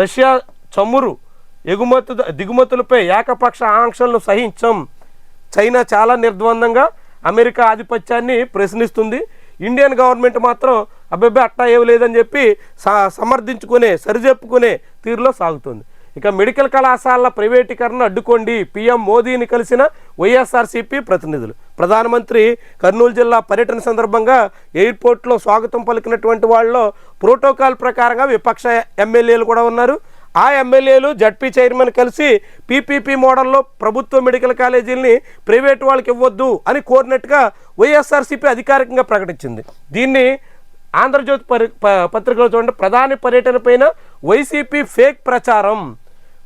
రష్యా చమురు ఎగుమతు దిగుమతులపై ఏకపక్ష ఆంక్షలను సహించం. చైనా చాలా నిర్ద్వందంగా అమెరికా ఆధిపత్యాన్ని ప్రశ్నిస్తుంది. ఇండియన్ గవర్నమెంట్ మాత్రం అబ్బాయి అట్టా ఏమి లేదని చెప్పి సమర్థించుకునే సరిచెప్పుకునే తీరులో సాగుతుంది. ఇక మెడికల్ కళాశాలల ప్రైవేటీకరణ అడ్డుకోండి పీఎం మోదీని కలిసిన వైఎస్ఆర్సీపీ ప్రతినిధులు. ప్రధానమంత్రి కర్నూలు జిల్లా పర్యటన సందర్భంగా ఎయిర్పోర్ట్లో స్వాగతం పలికినటువంటి వాళ్ళలో ప్రోటోకాల్ ప్రకారంగా విపక్ష ఎమ్మెల్యేలు కూడా ఉన్నారు. ఆ ఎమ్మెల్యేలు జడ్పీ చైర్మన్ కలిసి పీపీపీ మోడల్లో ప్రభుత్వ మెడికల్ కాలేజీల్ని ప్రైవేట్ వాళ్ళకి ఇవ్వద్దు అని కోరినట్టుగా వైఎస్ఆర్సీపీ అధికారికంగా ప్రకటించింది. దీన్ని ఆంధ్రజ్యోతి పరి ప- పత్రికలో చూడండి. ప్రధాని పర్యటన పైన వైసీపీ ఫేక్ ప్రచారం.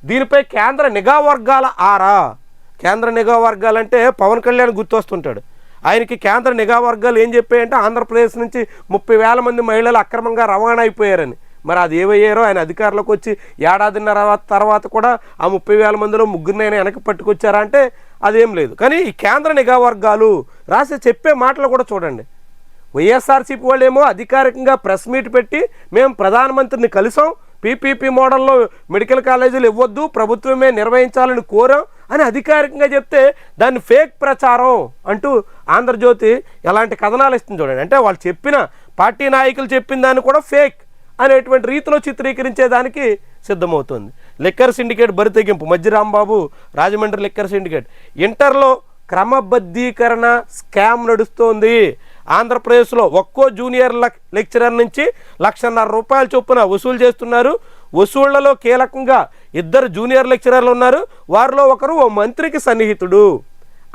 దీనిపై కేంద్ర నిఘా వర్గాల ఆరా. కేంద్ర నిఘా వర్గాలంటే పవన్ కళ్యాణ్ గుర్తొస్తుంటాడు. ఆయనకి కేంద్ర నిఘా వర్గాలు ఏం చెప్పాయంటే ఆంధ్రప్రదేశ్ నుంచి ముప్పై వేల మంది మహిళలు అక్రమంగా రవాణా అయిపోయారని. మరి అది ఏమయ్యారో ఆయన అధికారులకు వచ్చి ఏడాదిన్నర తర్వాత కూడా ఆ ముప్పై వేల మందిలో ముగ్గురిని ఆయన వెనక్కి పట్టుకొచ్చారా అంటే అదేం లేదు. కానీ ఈ కేంద్ర నిఘా వర్గాలు రాసి చెప్పే మాటలు కూడా చూడండి. వైఎస్ఆర్సీపీ వాళ్ళేమో అధికారికంగా ప్రెస్ మీట్ పెట్టి మేము ప్రధానమంత్రిని కలిసాం పీపీపీ మోడల్లో మెడికల్ కాలేజీలు ఇవ్వద్దు ప్రభుత్వమే నిర్వహించాలని కోరాం అని అధికారికంగా చెప్తే దాన్ని ఫేక్ ప్రచారం అంటూ ఆంధ్రజ్యోతి ఎలాంటి కథనాలు ఇస్తుంది చూడండి. అంటే వాళ్ళు చెప్పిన పార్టీ నాయకులు చెప్పిన దాన్ని కూడా ఫేక్. అనేటువంటి రీతిలో చిత్రీకరించేదానికి సిద్ధమవుతుంది. లిక్కర్ సిండికేట్ బరితెగింపు. మధ్య రాంబాబు రాజమండ్రి లిక్కర్ సిండికేట్. ఇంటర్లో క్రమబద్ధీకరణ స్కామ్ నడుస్తోంది. ఆంధ్రప్రదేశ్లో ఒక్కో జూనియర్ లెక్చరర్ నుంచి లక్షన్నర రూపాయల చొప్పున వసూలు చేస్తున్నారు. వసూళ్ళలో కీలకంగా ఇద్దరు జూనియర్ లెక్చరర్లు ఉన్నారు. వారిలో ఒకరు ఓ మంత్రికి సన్నిహితుడు.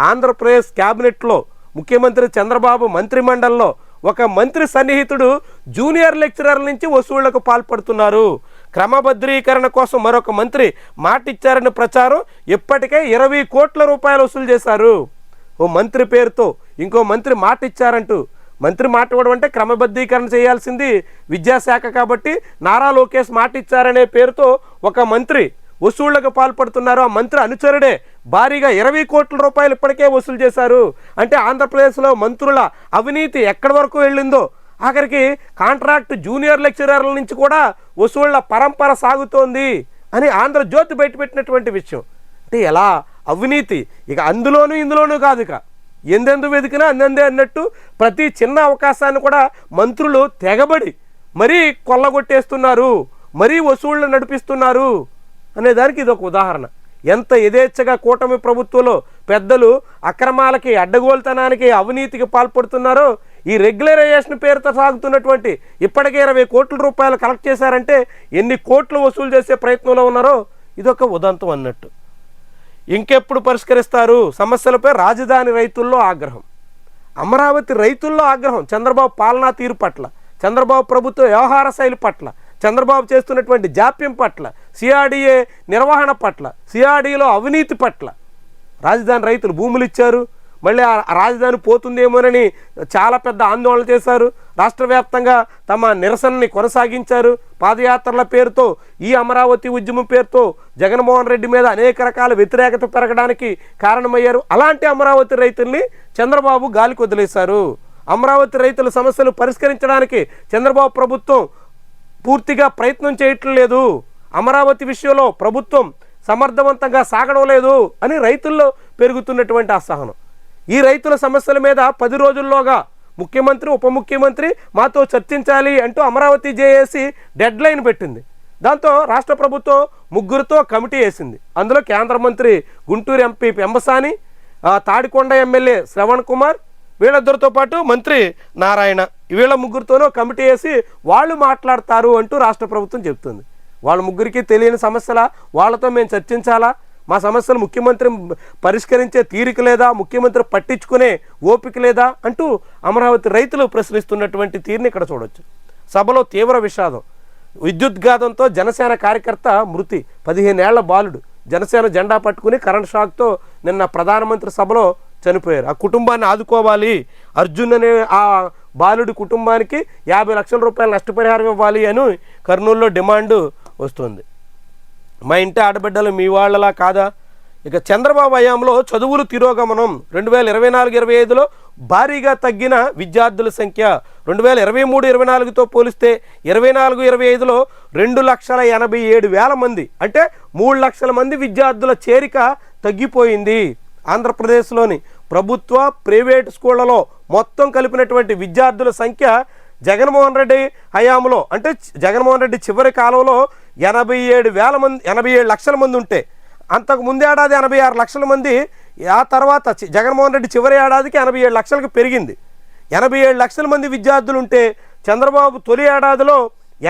ఆంధ్రప్రదేశ్ క్యాబినెట్లో ముఖ్యమంత్రి చంద్రబాబు మంత్రిమండలిలో ఒక మంత్రి సన్నిహితుడు జూనియర్ లెక్చరర్ నుంచి వసూళ్ళకు పాల్పడుతున్నారు. క్రమబద్ధీకరణ కోసం మరొక మంత్రి మాటిచ్చారని ప్రచారం ఇప్పటికే ఇరవై కోట్ల రూపాయలు వసూలు చేశారు. ఓ మంత్రి పేరుతో ఇంకో మంత్రి మాట ఇచ్చారంటూ మంత్రి మాట ఇవ్వడం అంటే క్రమబద్ధీకరణ చేయాల్సింది విద్యాశాఖ కాబట్టి నారా లోకేష్ మాట ఇచ్చారనే పేరుతో ఒక మంత్రి వసూళ్ళకు పాల్పడుతున్నారు. ఆ మంత్రి అనుచరుడే భారీగా ఇరవై కోట్ల రూపాయలు ఇప్పటికే వసూలు చేశారు. అంటే ఆంధ్రప్రదేశ్లో మంత్రుల అవినీతి ఎక్కడి వరకు వెళ్ళిందో ఆఖరికి కాంట్రాక్ట్ జూనియర్ లెక్చరర్ల నుంచి కూడా వసూళ్ళ పరంపర సాగుతోంది అని ఆంధ్రజ్యోతి బయటపెట్టినటువంటి విషయం. అంటే ఎలా అవినీతి? ఇక అందులోనూ ఇందులోనూ కాదు ఇక. ఎందెందు వెతికినా అందందే అన్నట్టు ప్రతి చిన్న అవకాశాన్ని కూడా మంత్రులు తెగబడి మరీ కొల్లగొట్టేస్తున్నారు. మరీ వసూళ్ళు నడిపిస్తున్నారు. అనే దానికి ఇది ఒక ఉదాహరణ. ఎంత యథేచ్ఛగా కూటమి ప్రభుత్వంలో పెద్దలు అక్రమాలకి అడ్డగోలుతనానికి అవినీతికి పాల్పడుతున్నారో ఈ రెగ్యులరైజేషన్ పేరుతో సాగుతున్నటువంటి ఇప్పటికే ఇరవై కోట్ల రూపాయలు కలెక్ట్ చేశారంటే ఎన్ని కోట్లు వసూలు చేసే ప్రయత్నంలో ఉన్నారో ఇదొక ఉదంతం అన్నట్టు. ఇంకెప్పుడు పరిష్కరిస్తారు? సమస్యలపై రాజధాని రైతుల్లో ఆగ్రహం. అమరావతి రైతుల్లో ఆగ్రహం. చంద్రబాబు పాలనా తీరు పట్ల చంద్రబాబు ప్రభుత్వ వ్యవహార శైలి పట్ల చంద్రబాబు చేస్తున్నటువంటి జాప్యం పట్ల సిఆర్డీఏ నిర్వహణ పట్ల సిఆర్డీలో అవినీతి పట్ల రాజధాని రైతులు భూములు ఇచ్చారు. మళ్ళీ ఆ రాజధాని పోతుందేమోనని చాలా పెద్ద ఆందోళన చేశారు. రాష్ట్ర వ్యాప్తంగా తమ నిరసనని కొనసాగించారు. పాదయాత్రల పేరుతో ఈ అమరావతి ఉద్యమం పేరుతో జగన్మోహన్ రెడ్డి మీద అనేక రకాల వ్యతిరేకత పెరగడానికి కారణమయ్యారు. అలాంటి అమరావతి రైతుల్ని చంద్రబాబు గాలికి వదిలేశారు. అమరావతి రైతుల సమస్యలు పరిష్కరించడానికి చంద్రబాబు ప్రభుత్వం పూర్తిగా ప్రయత్నం చేయట్లేదు. అమరావతి విషయంలో ప్రభుత్వం సమర్థవంతంగా సాగడం లేదు అని రైతుల్లో పెరుగుతున్నటువంటి అసహనం. ఈ రైతుల సమస్యల మీద పది రోజుల్లోగా ముఖ్యమంత్రి ఉప ముఖ్యమంత్రి మాతో చర్చించాలి అంటూ అమరావతి జేఏసీ డెడ్ లైన్ పెట్టింది. దాంతో రాష్ట్ర ప్రభుత్వం ముగ్గురితో కమిటీ వేసింది. అందులో కేంద్ర మంత్రి గుంటూరు ఎంపీ పెంబసాని తాడికొండ ఎమ్మెల్యే శ్రవణ్ కుమార్ వీళ్ళిద్దరితో పాటు మంత్రి నారాయణ. వీళ్ళ ముగ్గురితోనూ కమిటీ వేసి వాళ్ళు మాట్లాడతారు అంటూ రాష్ట్ర ప్రభుత్వం చెబుతుంది వాళ్ళ ముగ్గురికి తెలియని సమస్యల? వాళ్ళతో మేము చర్చించాలా? మా సమస్యలు ముఖ్యమంత్రి పరిష్కరించే తీరిక లేదా? ముఖ్యమంత్రి పట్టించుకునే ఓపిక లేదా? అంటూ అమరావతి రైతులు ప్రశ్నిస్తున్నటువంటి తీరుని ఇక్కడ చూడొచ్చు. సభలో తీవ్ర విషాదం. విద్యుద్ఘాతంతో జనసేన కార్యకర్త మృతి. పదిహేనేళ్ళ బాలుడు. జనసేన జెండా పట్టుకుని కరెంట్ షాక్తో నిన్న ప్రధానమంత్రి సభలో చనిపోయారు. ఆ కుటుంబాన్ని ఆదుకోవాలి. అర్జున్ అనే ఆ బాలుడి కుటుంబానికి యాభై లక్షల రూపాయల నష్టపరిహారం ఇవ్వాలి అని కర్నూలులో డిమాండ్ వస్తుంది. మా ఇంటి ఆడబిడ్డలు మీ వాళ్ళలా కాదా? ఇక చంద్రబాబు హయాంలో చదువులు తిరోగమనం. రెండు వేల ఇరవై నాలుగు ఇరవై ఐదులో భారీగా తగ్గిన విద్యార్థుల సంఖ్య రెండు వేల ఇరవై మూడు ఇరవై నాలుగుతో పోలిస్తే ఇరవై నాలుగు ఇరవై ఐదులో రెండు లక్షల ఎనభై ఏడు వేల మంది అంటే మూడు లక్షల మంది విద్యార్థుల చేరిక తగ్గిపోయింది. ఆంధ్రప్రదేశ్లోని ప్రభుత్వ ప్రైవేట్ స్కూళ్ళలో మొత్తం కలిపినటువంటి విద్యార్థుల సంఖ్య జగన్మోహన్ రెడ్డి హయాంలో అంటే జగన్మోహన్ రెడ్డి చివరి కాలంలో ఎనభై ఏడు వేల మంది ఎనభై ఏడు లక్షల మంది ఉంటే అంతకు ముందేడాది ఎనభై ఆరు లక్షల మంది ఆ తర్వాత జగన్మోహన్ రెడ్డి చివరి ఏడాదికి ఎనభై ఏడు లక్షలకు పెరిగింది. ఎనభై ఏడు లక్షల మంది విద్యార్థులు ఉంటే చంద్రబాబు తొలి ఏడాదిలో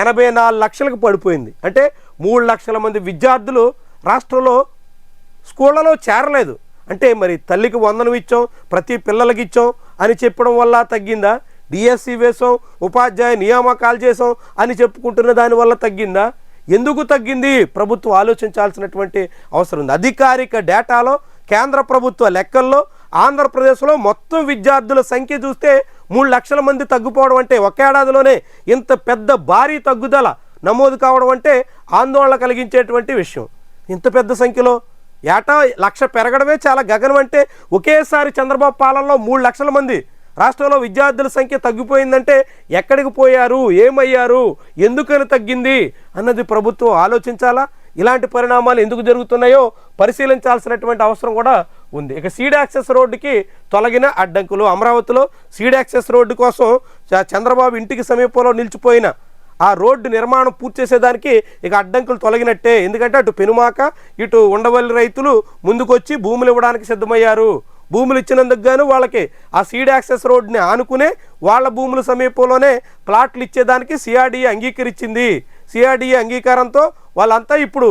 ఎనభై నాలుగు లక్షలకు పడిపోయింది. అంటే మూడు లక్షల మంది విద్యార్థులు రాష్ట్రంలో స్కూళ్ళలో చేరలేదు. అంటే మరి తల్లికి వందనం ఇచ్చాం ప్రతి పిల్లలకి ఇచ్చాం అని చెప్పడం వల్ల తగ్గిందా? డిఎస్సి వేసాం ఉపాధ్యాయ నియామకాలు చేసాం అని చెప్పుకుంటున్న దానివల్ల తగ్గిందా? ఎందుకు తగ్గింది? ప్రభుత్వం ఆలోచించాల్సినటువంటి అవసరం ఉంది. అధికారిక డేటాలో కేంద్ర ప్రభుత్వ లెక్కల్లో ఆంధ్రప్రదేశ్లో మొత్తం విద్యార్థుల సంఖ్య చూస్తే మూడు లక్షల మంది తగ్గిపోవడం అంటే ఒక ఏడాదిలోనే ఇంత పెద్ద భారీ తగ్గుదల నమోదు కావడం అంటే ఆందోళన కలిగించేటువంటి విషయం. ఇంత పెద్ద సంఖ్యలో ఏటా లక్ష పెరగడమే చాలా గగనం అంటే ఒకేసారి చంద్రబాబు పాలనలో మూడు లక్షల మంది రాష్ట్రంలో విద్యార్థుల సంఖ్య తగ్గిపోయిందంటే ఎక్కడికి పోయారు? ఏమయ్యారు? ఎందుకని తగ్గింది? అన్నది ప్రభుత్వం ఆలోచించాలా? ఇలాంటి పరిణామాలు ఎందుకు జరుగుతున్నాయో పరిశీలించాల్సినటువంటి అవసరం కూడా ఉంది. ఇక సీడ్ యాక్సెస్ రోడ్డుకి తొలగిన అడ్డంకులు. అమరావతిలో సీడ్ యాక్సెస్ రోడ్డు కోసం చ- చంద్రబాబు ఇంటికి సమీపంలో నిలిచిపోయిన ఆ రోడ్డు నిర్మాణం పూర్తి చేసేదానికి ఇక అడ్డంకులు తొలగినట్టే. ఎందుకంటే అటు పెనుమాక ఇటు ఉండవల్లి రైతులు ముందుకొచ్చి భూములు ఇవ్వడానికి సిద్ధమయ్యారు. భూములు ఇచ్చినందుకు గాను వాళ్ళకి ఆ సీడ్ యాక్సెస్ రోడ్ని ఆనుకునే వాళ్ళ భూముల సమీపంలోనే ప్లాట్లు ఇచ్చేదానికి సిఆర్డీఏ అంగీకరించింది. సిఆర్డీఏ అంగీకారంతో వాళ్ళంతా ఇప్పుడు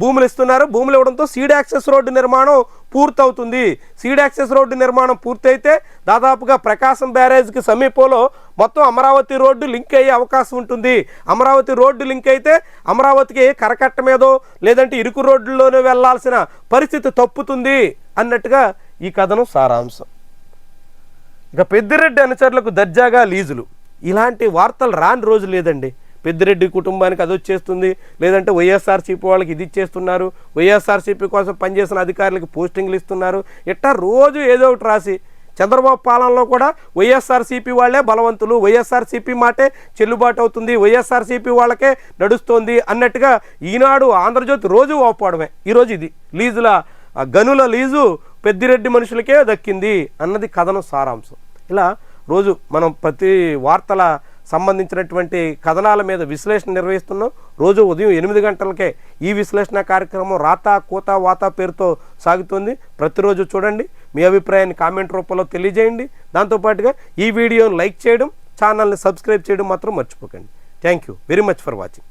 భూములు ఇస్తున్నారు. భూములు ఇవ్వడంతో సీడ్ యాక్సెస్ రోడ్డు నిర్మాణం పూర్తవుతుంది. సీడ్ యాక్సెస్ రోడ్డు నిర్మాణం పూర్తయితే దాదాపుగా ప్రకాశం బ్యారేజ్కి సమీపంలో మొత్తం అమరావతి రోడ్డు లింక్ అయ్యే అవకాశం ఉంటుంది. అమరావతి రోడ్డు లింక్ అయితే అమరావతికి కరకట్ట మీదో లేదంటే ఇరుకు రోడ్డులోనే వెళ్ళాల్సిన పరిస్థితి తప్పుతుంది అన్నట్టుగా ఈ కథనం సారాంశం. ఇక పెద్దిరెడ్డి అనుచరులకు దర్జాగా లీజులు. ఇలాంటి వార్తలు రాని రోజు లేదండి. పెద్దిరెడ్డి కుటుంబానికి అది వచ్చేస్తుంది. లేదంటే వైఎస్ఆర్సీపీ వాళ్ళకి ఇది ఇచ్చేస్తున్నారు. వైఎస్ఆర్సీపీ కోసం పనిచేసిన అధికారులకు పోస్టింగ్లు ఇస్తున్నారు. ఇట్టా రోజు ఏదో ఒకటి రాసి చంద్రబాబు పాలనలో కూడా వైఎస్ఆర్సీపీ వాళ్ళే బలవంతులు. వైఎస్ఆర్సీపీ మాటే చెల్లుబాటు అవుతుంది. వైఎస్ఆర్సీపీ వాళ్ళకే నడుస్తోంది అన్నట్టుగా ఈనాడు ఆంధ్రజ్యోతి రోజు ఓపాడమే ఈరోజు ఇది. లీజుల ఆ గనుల లీజు పెద్దిరెడ్డి మనుషులకే దక్కింది అన్నది కథనం సారాంశం. ఇలా రోజు మనం ప్రతి వార్తల సంబంధించినటువంటి కథనాల మీద విశ్లేషణ నిర్వహిస్తున్నాం. రోజు ఉదయం ఎనిమిది గంటలకే ఈ విశ్లేషణ కార్యక్రమం రాత కోత వాత పేరుతో సాగుతుంది. ప్రతిరోజు చూడండి మీ అభిప్రాయాన్ని కామెంట్ రూపంలో తెలియజేయండి. దాంతోపాటుగా ఈ వీడియోని లైక్ చేయడం ఛానల్ని సబ్స్క్రైబ్ చేయడం మాత్రం మర్చిపోకండి. Thank you very much for watching.